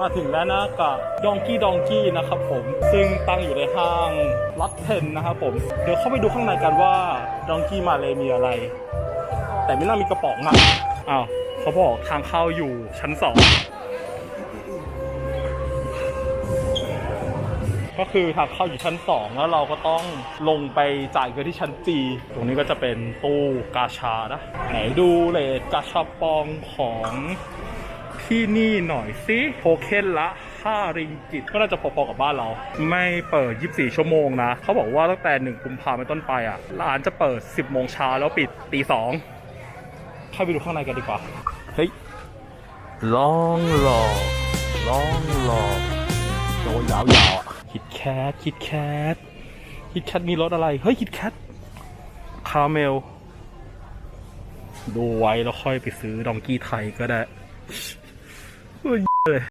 มาถึงแล้วนะกับดองกี้ดองกี้นะครับผมซึ่งตั้งอยู่ในห้างลัดเทนนะครับผมเดี๋ยวเข้าไปดูข้างในกันว่าดองกี้มาเลยมีอะไร แต่ไม่น่ามีกระป๋องอะอ้าวเขาบอกทางเข้าอยู่ชั้นสองก็คือทางเข้าอยู่ชั้น 2 แล้วเราก็ต้องลงไปจ่ายเงินที่ชั้น4ตรงนี้ก็จะเป็นตู้กาชานะ ไหนดูเลทกาชาปองของ ที่นี่หน่อยสิโทเค็นละ5ริงกิตก็น่าจะพอๆกับบ้านเรา ไม่เปิด 24 ชั่วโมงนะ เขาบอกว่าตั้งแต่ 1 กุมภาพันธ์เป็นต้นไปอะ ร้านจะเปิด 10 โมงเช้าแล้วปิดตี2เข้าไปดูข้างในกันดีกว่า เฮ้ยลองหลอกลองหลอกโดนยาวๆอะคิดแคทคิดแคทคิดแคทมีรสอะไร เฮ้ยคิดแคทคาราเมลดูไว้แล้วค่อยไปซื้อดองกี้ไทยก็ได้